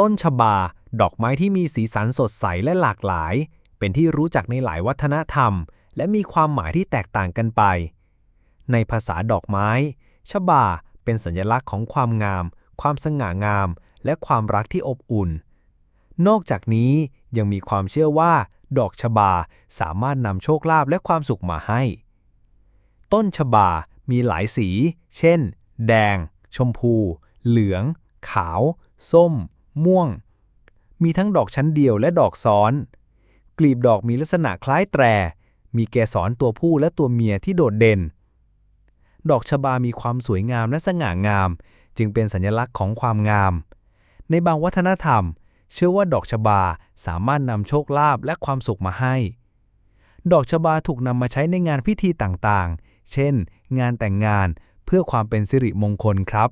ต้นชบา ดอกไม้ที่มีสีสันสดใสและหลากหลาย เป็นที่รู้จักในหลายวัฒนธรรม และมีความหมายที่แตกต่างกันไป ในภาษาดอกไม้ชบาเป็นสัญลักษณ์ของความงาม ความสง่างาม และความรักที่อบอุ่น นอกจากนี้ยังมีความเชื่อว่า ดอกชบาสามารถนำโชคลาภและความสุขมาให้ ต้นชบามีหลายสี เช่น แดง ชมพู เหลือง ขาว ส้ม ม่วง มีทั้งดอกชั้นเดียวและดอกซ้อน กลีบดอกมีลักษณะคล้ายแตร มีเกสรตัวผู้และตัวเมียที่โดดเด่น ดอกชบามีความสวยงามและสง่างาม จึงเป็นสัญลักษณ์ของความงาม ในบางวัฒนธรรม เชื่อว่าดอกชบาสามารถนำโชคลาภและความสุขมาให้ ดอกชบาถูกนำมาใช้ในงานพิธีต่างๆ เช่น งานแต่งงานเพื่อความเป็นสิริมงคลครับ